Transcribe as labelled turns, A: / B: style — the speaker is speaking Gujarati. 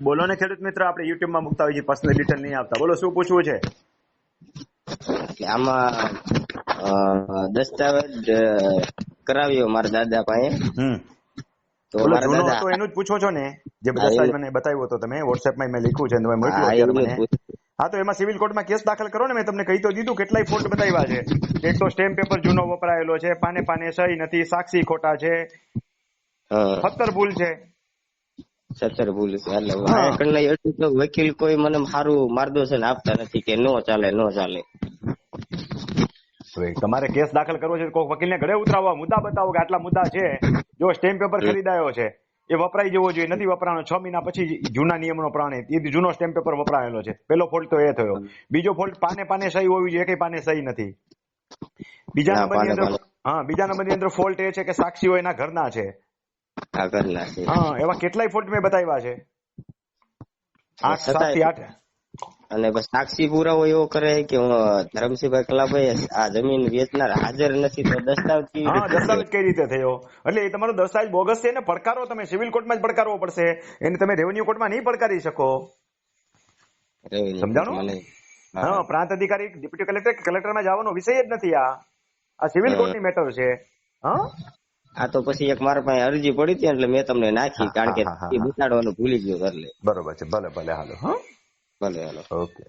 A: બોલો ને ખેડૂત મિત્ર આપણે યુટ્યુબમાં મુકતા હોય છે પર્સનલ ડિટેલ નહીં આપતા. બોલો શું પૂછવું છે?
B: આમાં દસ્તાવેજ કરાવ્યો મારા દાદા પાસે. તો મારા દાદા
A: હતો એનું જ પૂછો છો ને? જે દસ્તાવેજ મને બતાવ્યો હતો તમે WhatsApp માં મેં લખ્યું છે તમે મોકલ્યું
B: હા,
A: મને. તો એમાં સિવિલ કોર્ટમાં કેસ દાખલ કરો ને મેં તમને કહી તો દીધું કેટલાય ફોલ્ટ બતાવ્યા છે. એક તો સ્ટેમ્પ પેપર જૂનો વપરાયેલો છે પાને પાને સહી નથી સાક્ષી ખોટા છે
B: હા.
A: ભૂલ છે.
B: સત્તર ભૂલ છે. એટલે
A: હા.
B: એટલું તો વકીલ કોઈ મને સારું માર્ગદર્શન આપતા નથી કે નો ચાલે નો ચાલે.
A: તમારે કેસ દાખલ કરવો છે કોઈ વકીલને ઘરે ઉતરાવવા મુદ્દા બતાવો કે આટલા મુદ્દા છે. જો સ્ટેમ્પ પેપર ખરીદાયો છે એ વપરાઈ જવો જોઈએ નથી વપરાણો. છ મહિના પછી જૂના નિયમનો પ્રાણે એ જૂનો સ્ટેમ્પ પેપર વપરાયેલો છે. પેલો ફોલ્ટ તો એ થયો. બીજો ફોલ્ટ પાને પાને સહી હોવી જોઈએ કઈ પાને સહી નથી. બીજા
B: ના,
A: નંબરની અંદર હા બીજા નંબરની અંદર ફોલ્ટ એ છે કે સાક્ષીઓ એના ઘરના છે.
B: આ ઘરના છે
A: હા એવા કેટલાય ફોલ્ટ મેં બતાવ્યા છે? આઠ સાતથી આઠ.
B: અને બસ સાક્ષી પુરાવો એવો કરે કે ધરમસિંહભાઈ કલાભાઈ આ જમીન વેચનાર હાજર નથી તો દસ્તાવેજ
A: હા દસ્તાવેજ કઈ રીતે થયો? એટલે એ તમારો દસ્તાવેજ બોગસ છે એને પડકારો તમે સિવિલ કોર્ટમાં જ પડકારવો પડશે. એને તમે રેવન્યુ કોર્ટમાં નહીં પડકારી શકો. સમજાણું? હા. પ્રાંત અધિકારી ડેપ્યુટી કલેક્ટર કલેક્ટરમાં જવાનો વિષય જ નથી આ. આ સિવિલ. કોર્ટની મેટર છે. હા?
B: આ તો પછી એક મારા પાસે અરજી પડી હતી એટલે મેં તમને નાખી કારણ કે એ. બતાડવાનું ભૂલી ગયો એટલે
A: બરોબર છે ભલે ભલે હાલો હા.
B: ભલે હાલો.
A: ઓકે.